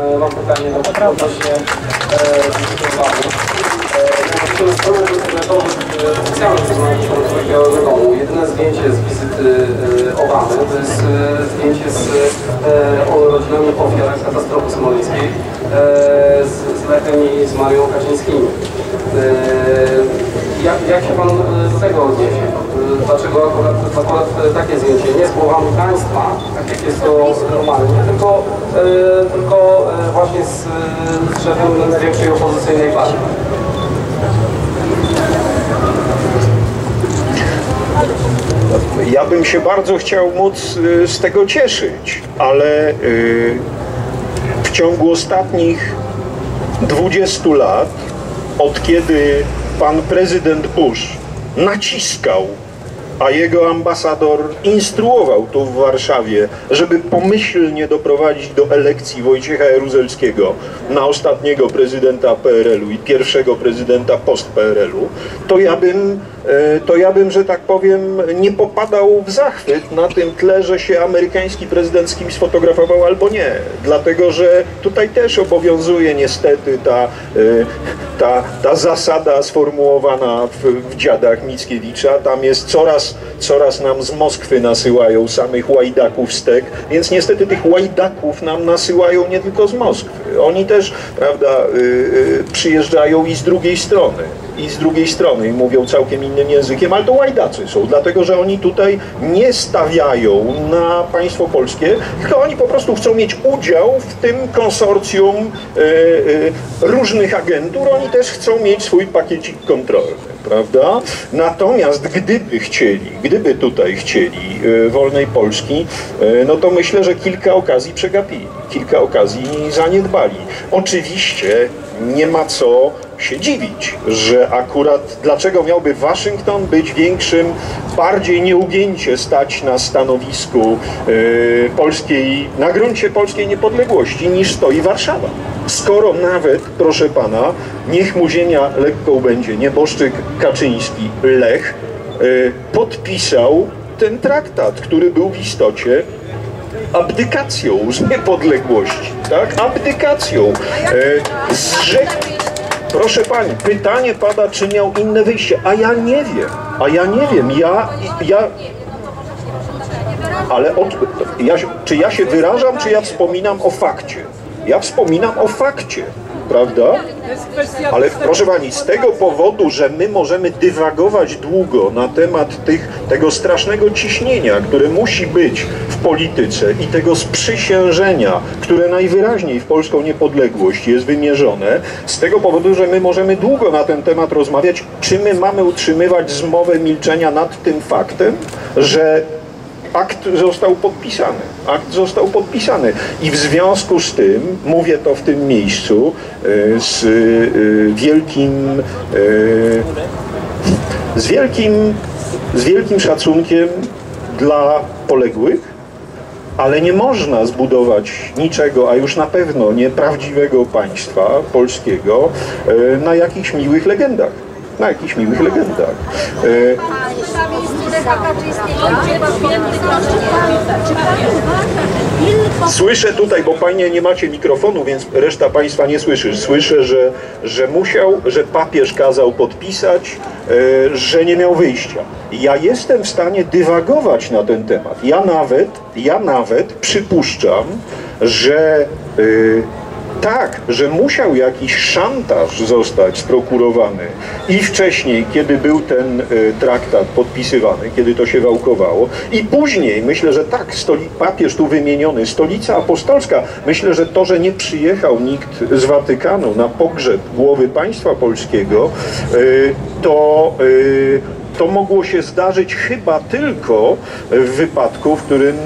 E, Mam pytanie do odnośnie dyskutowanu. Niektóre strony internetowych e, oficjalnych stronach Białego Domu. Jedyne zdjęcie z wizyty e, Obamy to jest zdjęcie z e, rodzinami ofiar katastrofy smoleńskiej z Lechem i z Marią Kaczyńskimi. E, Jak, jak się Pan e, do tego odniesie? E, Dlaczego akurat, akurat e, takie zdjęcie? Nie z głowami państwa, tak jak jest to normalnie, tylko, e, tylko e, właśnie z, e, z szefem największej opozycyjnej partii. Ja bym się bardzo chciał móc z tego cieszyć, ale w ciągu ostatnich 20 lat, od kiedy pan prezydent Bush naciskał, a jego ambasador instruował tu w Warszawie, żeby pomyślnie doprowadzić do elekcji Wojciecha Jaruzelskiego na ostatniego prezydenta PRL-u i pierwszego prezydenta post-PRL-u, to ja bym to ja bym, że tak powiem, nie popadał w zachwyt na tym tle, że się amerykański prezydent z kimś sfotografował albo nie. Dlatego, że tutaj też obowiązuje niestety ta, e, ta, ta zasada sformułowana w, w dziadach Mickiewicza. Tam jest coraz, coraz nam z Moskwy nasyłają samych łajdaków stek, więc niestety tych łajdaków nam nasyłają nie tylko z Moskwy. Oni też, prawda, y, przyjeżdżają i z drugiej strony i z drugiej strony i mówią całkiem innym językiem, ale to łajdacy są, dlatego że oni tutaj nie stawiają na państwo polskie, tylko oni po prostu chcą mieć udział w tym konsorcjum e, e, różnych agentur, oni też chcą mieć swój pakiecik kontrolny, prawda? Natomiast gdyby chcieli, gdyby tutaj chcieli e, wolnej Polski, no to myślę, że kilka okazji przegapili, kilka okazji zaniedbali. Oczywiście nie ma co się dziwić, że akurat dlaczego miałby Waszyngton być większym, bardziej nieugięcie stać na stanowisku e, polskiej, na gruncie polskiej niepodległości niż stoi Warszawa. Skoro nawet, proszę pana, niech mu ziemia lekką będzie, nieboszczyk Kaczyński, Lech, e, podpisał ten traktat, który był w istocie abdykacją z niepodległości, tak? Abdykacją. E, zrzek... Proszę pani, pytanie pada, czy miał inne wyjście, a ja nie wiem, a ja nie wiem, ja, ja, ale od, ja, czy ja się wyrażam, czy ja wspominam o fakcie? Ja wspominam o fakcie, prawda? Ale proszę pani, z tego powodu, że my możemy dywagować długo na temat tych, tego strasznego ciśnienia, które musi być w polityce i tego sprzysiężenia, które najwyraźniej w polską niepodległość jest wymierzone, z tego powodu, że my możemy długo na ten temat rozmawiać, czy my mamy utrzymywać zmowę milczenia nad tym faktem, że akt został podpisany. Akt został podpisany. I w związku z tym, mówię to w tym miejscu, e, z e, wielkim, e, z wielkim, z wielkim szacunkiem dla poległych, ale nie można zbudować niczego, a już na pewno nie prawdziwego państwa polskiego na jakichś miłych legendach. Na jakichś miłych legendach. E, Słyszę tutaj, bo panie nie macie mikrofonu, więc reszta państwa nie słyszy. Słyszę, że, że musiał, że papież kazał podpisać, e, że nie miał wyjścia. Ja jestem w stanie dywagować na ten temat. Ja nawet, ja nawet przypuszczam, że e, tak, że musiał jakiś szantaż zostać sprokurowany i wcześniej, kiedy był ten e, traktat podpisywany, kiedy to się wałkowało, i później, myślę, że tak, stoli, papież tu wymieniony, stolica apostolska, myślę, że to, że nie przyjechał nikt z Watykanu na pogrzeb głowy państwa polskiego, e, to e, to mogło się zdarzyć chyba tylko w wypadku, w którym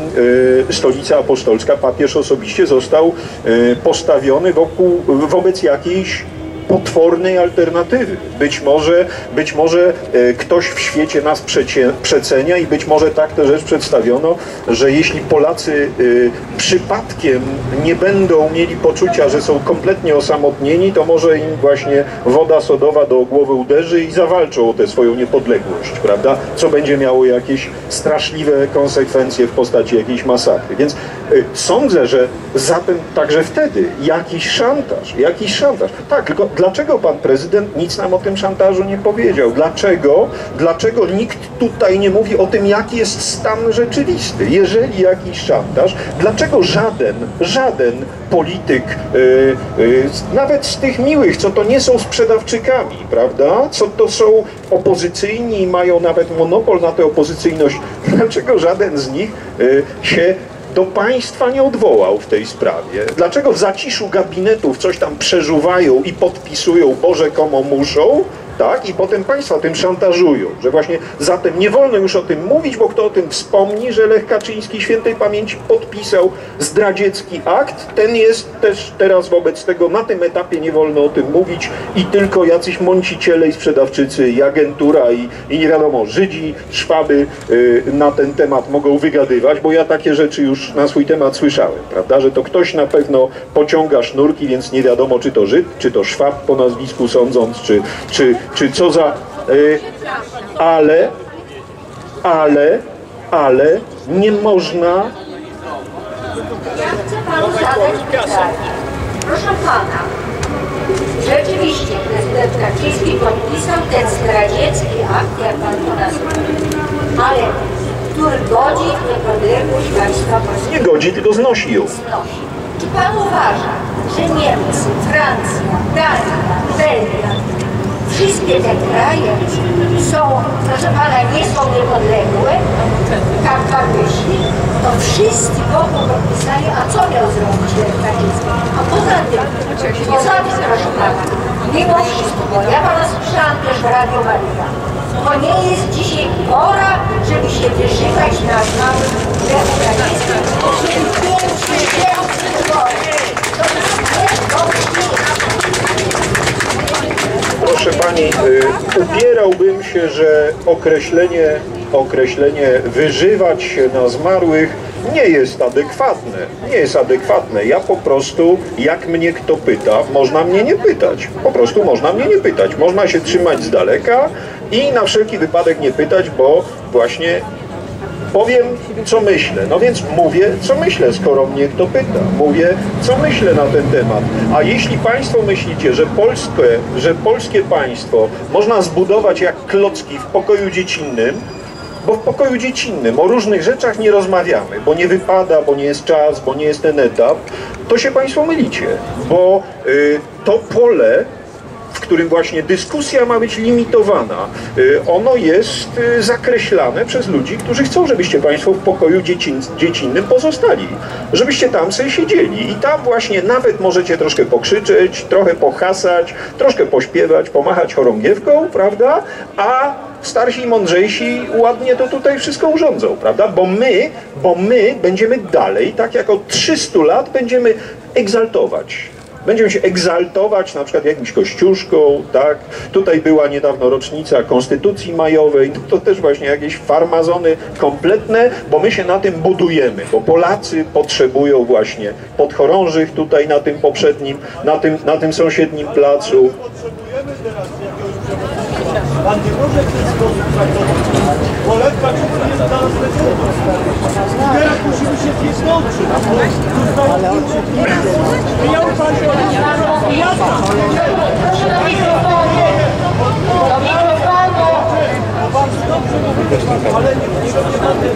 e, stolica apostolska, papież osobiście został e, postawiony wokół, wobec jakiejś potwornej alternatywy. Być może, być może e, ktoś w świecie nas przecie, przecenia i być może tak tę rzecz przedstawiono, że jeśli Polacy e, przypadkiem nie będą mieli poczucia, że są kompletnie osamotnieni, to może im właśnie woda sodowa do głowy uderzy i zawalczą o tę swoją niepodległość, prawda? Co będzie miało jakieś straszliwe konsekwencje w postaci jakiejś masakry. Więc y, sądzę, że zatem także wtedy jakiś szantaż, jakiś szantaż. Tak, tylko dlaczego pan prezydent nic nam o tym szantażu nie powiedział? Dlaczego, dlaczego nikt tutaj nie mówi o tym, jaki jest stan rzeczywisty? Jeżeli jakiś szantaż, dlaczego żaden, żaden polityk, y, y, nawet z tych miłych, co to nie są sprzedawczykami, prawda? Co to są opozycyjni i mają nawet monopol na tę opozycyjność, dlaczego żaden z nich y, się do państwa nie odwołał w tej sprawie? Dlaczego w zaciszu gabinetów coś tam przeżuwają i podpisują, bo rzekomo muszą, tak? I potem państwa tym szantażują, że właśnie zatem nie wolno już o tym mówić, bo kto o tym wspomni, że Lech Kaczyński świętej pamięci podpisał zdradziecki akt, ten jest też teraz wobec tego na tym etapie nie wolno o tym mówić i tylko jacyś mąciciele i sprzedawczycy i agentura i, i nie wiadomo, Żydzi, Szwaby y, na ten temat mogą wygadywać, bo ja takie rzeczy już na swój temat słyszałem, prawda, że to ktoś na pewno pociąga sznurki, więc nie wiadomo czy to Żyd, czy to Szwab po nazwisku sądząc, czy, czy, czy co za... Y, ale, ale, ale nie można Ja chcę panu zadać pytanie. Proszę pana, rzeczywiście prezydent Kaczyński podpisał ten zdradziecki akt, jak pan to nazywa, ale który godzi w niepodległość państwa polskiego. nie godzi, tylko znosi ją. znosi. Czy pan uważa, że Niemcy, Francja, Dania, Belgia, wszystkie te kraje są, proszę pana, nie są niepodległe, tak pan myśli, to wszyscy wokół podpisali, a co miał zrobić Lech Kaczyński? A poza tym, poza tym, proszę pana, mimo wszystko, ja pana słyszałam też w Radio Maryja, to nie jest dzisiaj pora, żeby się wyżywać na Kaczyńskim, bo się upierałbym się, że określenie, określenie wyżywać się na zmarłych nie jest adekwatne. Nie jest adekwatne. Ja po prostu, jak mnie kto pyta, można mnie nie pytać. Po prostu można mnie nie pytać. Można się trzymać z daleka i na wszelki wypadek nie pytać, bo właśnie powiem, co myślę. No więc mówię, co myślę, skoro mnie kto pyta. Mówię, co myślę na ten temat. A jeśli Państwo myślicie, że, Polskę, że polskie państwo można zbudować jak klocki w pokoju dziecinnym, bo w pokoju dziecinnym o różnych rzeczach nie rozmawiamy, bo nie wypada, bo nie jest czas, bo nie jest ten etap, to się Państwo mylicie, bo y, to pole którym właśnie dyskusja ma być limitowana, y, ono jest y, zakreślane przez ludzi, którzy chcą, żebyście Państwo w pokoju dziecin, dziecinnym pozostali, żebyście tam sobie siedzieli i tam właśnie nawet możecie troszkę pokrzyczeć, trochę pohasać, troszkę pośpiewać, pomachać chorągiewką, prawda? A starsi i mądrzejsi ładnie to tutaj wszystko urządzą, prawda? Bo my, bo my będziemy dalej, tak jak od 300 lat będziemy egzaltować Będziemy się egzaltować na przykład jakimś kościuszką, tak? Tutaj była niedawno rocznica Konstytucji Majowej, to też właśnie jakieś farmazony kompletne, bo my się na tym budujemy, bo Polacy potrzebują właśnie podchorążych tutaj na tym poprzednim, na tym, na tym sąsiednim placu. potrzebujemy teraz. Pan nie może w ten sposób traktować. Lech Kaczyński jest dla nas. I teraz musimy się z nim złączyć. Ale oczywiście. Miał pan się Ale nie potrzebnie na tym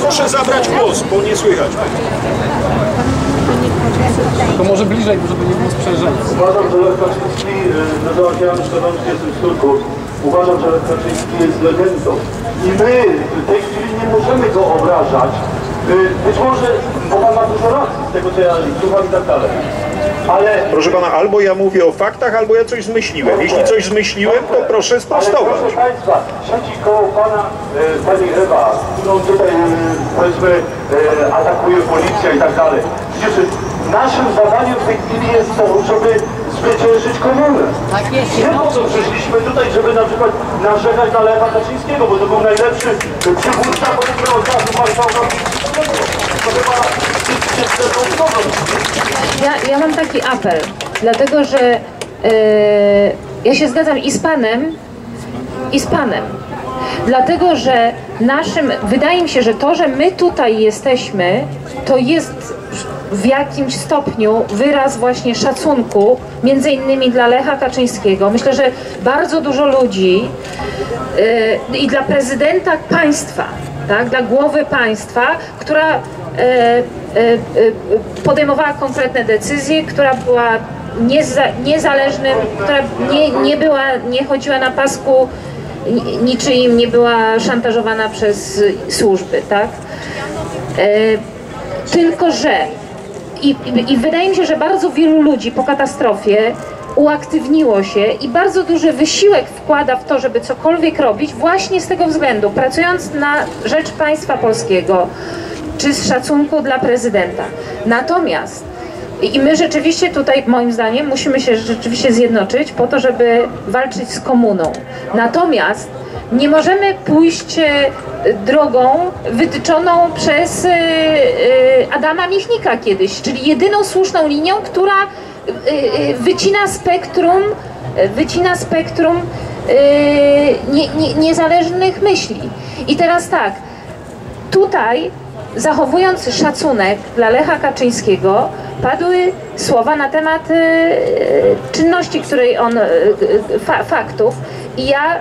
Proszę zabrać głos, bo nie słychać. To może bliżej, żeby nie było sprzężenia. Uważam, że Lech Kaczyński, y, Janusz Szanowski, jestem z Turku. Uważam, że Lech Kaczyński jest legendą. I my w tej chwili nie możemy go obrażać. Y, Być może, bo pan ma dużo racji z tego, co ja słucham i tak dalej. Ale Proszę pana, albo ja mówię o faktach, albo ja coś zmyśliłem. Jeśli coś zmyśliłem, to proszę Ale sprostować. proszę Państwa, siedzi koło Pana e, Pani Ewa, którą tutaj e, powiedzmy e, atakuje policja i tak dalej. Przecież Naszym zadaniem w tej chwili jest to, żeby zwyciężyć komunę. Nie po co przyszliśmy tutaj, żeby na przykład narzekać na Lecha Kaczyńskiego, bo to był najlepszy przywódca, dopiero od razu marszałka. To chyba Ja, ja mam taki apel, dlatego że e, ja się zgadzam i z Panem, i z Panem. Dlatego, że naszym, wydaje mi się, że to, że my tutaj jesteśmy, to jest w jakimś stopniu wyraz właśnie szacunku, między innymi dla Lecha Kaczyńskiego. Myślę, że bardzo dużo ludzi e, i dla prezydenta państwa, tak, dla głowy państwa, która e, e, podejmowała konkretne decyzje, która była nieza, niezależnym, która nie, nie była, nie chodziła na pasku ni- niczyim, nie była szantażowana przez służby, tak? E, tylko, że i, i, wydaje mi się, że bardzo wielu ludzi po katastrofie uaktywniło się i bardzo duży wysiłek wkłada w to, żeby cokolwiek robić, właśnie z tego względu, pracując na rzecz państwa polskiego, czy z szacunku dla prezydenta. Natomiast i my rzeczywiście tutaj, moim zdaniem, musimy się rzeczywiście zjednoczyć po to, żeby walczyć z komuną. Natomiast nie możemy pójść e, drogą wytyczoną przez e, e, Adama Michnika kiedyś, czyli jedyną słuszną linią, która wycina spektrum, wycina spektrum nie, nie, niezależnych myśli. I teraz tak, tutaj zachowując szacunek dla Lecha Kaczyńskiego, padły słowa na temat czynności, której on, fa, faktów i ja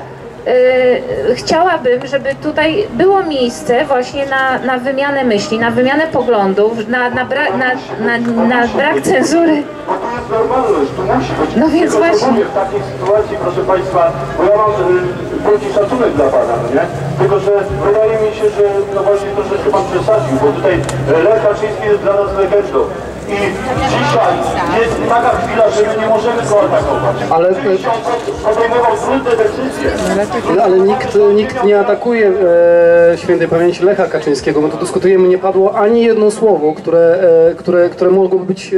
chciałabym, żeby tutaj było miejsce właśnie na, na wymianę myśli, na wymianę poglądów, na, na, bra, na, na, na brak cenzury. To jest być. No więc właśnie. w takiej sytuacji, proszę Państwa, bo ja mam y, wielki szacunek dla Pana, no nie? Tylko, że wydaje mi się, że no właśnie troszeczkę Pan przesadził, bo tutaj Lech Kaczyński jest dla nas legendą. I dzisiaj jest taka chwila, że my nie możemy go atakować. Ale- podejmował trudne decyzje. Ale nikt, nikt nie atakuje e, świętej pamięci Lecha Kaczyńskiego. My tu dyskutujemy, nie padło ani jedno słowo, które, e, które, które mogłoby być e,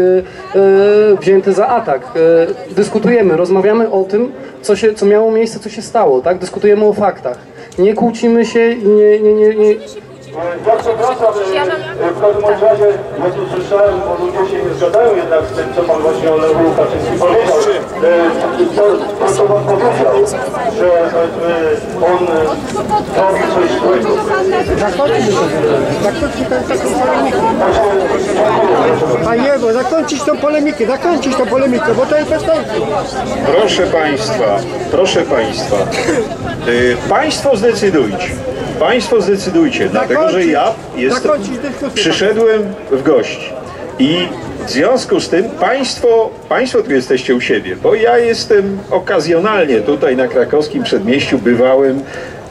e, wzięte za atak. E, dyskutujemy, rozmawiamy o tym, co, się, co miało miejsce, co się stało, tak? Dyskutujemy o faktach. Nie kłócimy się nie, nie, nie, nie, Ja przepraszam, e, w każdym razie, ja tu słyszałem, bo ludzie się nie zgadzają jednak z tym, co pan właśnie o Lechu Kaczyńskim powiedział. E, To, to co pan powiedział, że e, on robi coś złego. Panie, bo zakończyć tą polemikę, zakończyć tą polemikę, bo to jest bez. Proszę Państwa, proszę Państwa, y, Państwo zdecydujcie. Państwo zdecydujcie, dlatego że ja jestem, przyszedłem w gości i w związku z tym Państwo, Państwo tu jesteście u siebie, bo ja jestem okazjonalnie tutaj na krakowskim przedmieściu, bywałem,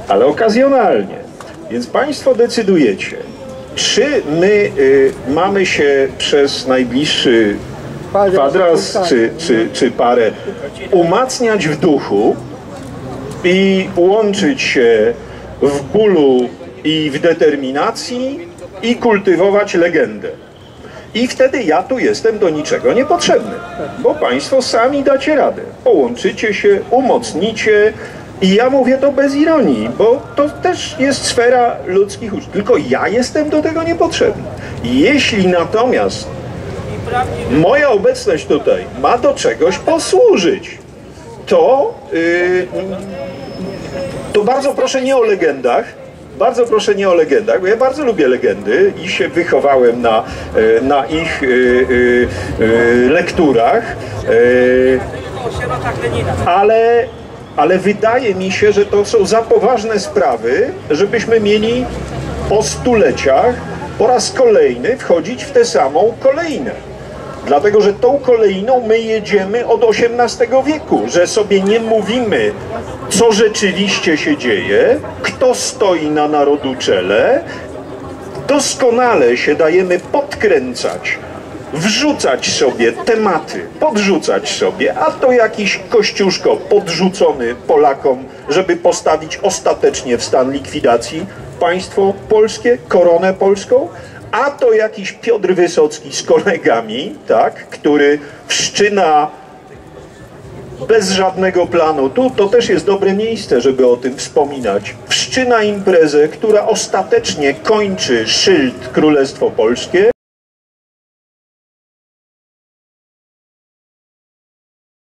ale okazjonalnie. Więc Państwo decydujecie, czy my y, mamy się przez najbliższy kwadras czy, czy, czy parę umacniać w duchu i łączyć się w bólu i w determinacji i kultywować legendę. I wtedy ja tu jestem do niczego niepotrzebny, bo Państwo sami dacie radę. Połączycie się, umocnicie i ja mówię to bez ironii, bo to też jest sfera ludzkich uczuć. Tylko ja jestem do tego niepotrzebny. Jeśli natomiast moja obecność tutaj ma do czegoś posłużyć, to, yy, to bardzo proszę nie o legendach, bardzo proszę nie o legendach, bo ja bardzo lubię legendy i się wychowałem na, e, na ich e, e, lekturach, e, ale, ale wydaje mi się, że to są za poważne sprawy, żebyśmy mieli po stuleciach po raz kolejny wchodzić w tę samą kolejnę. Dlatego, że tą kolejną my jedziemy od XVIII wieku, że sobie nie mówimy, co rzeczywiście się dzieje, kto stoi na narodu czele, doskonale się dajemy podkręcać, wrzucać sobie tematy, podrzucać sobie, a to jakiś kościuszko podrzucony Polakom, żeby postawić ostatecznie w stan likwidacji państwo polskie, koronę polską, a to jakiś Piotr Wysocki z kolegami, tak, który wszczyna bez żadnego planu. Tu to też jest dobre miejsce, żeby o tym wspominać. Wszczyna imprezę, która ostatecznie kończy szyld Królestwo Polskie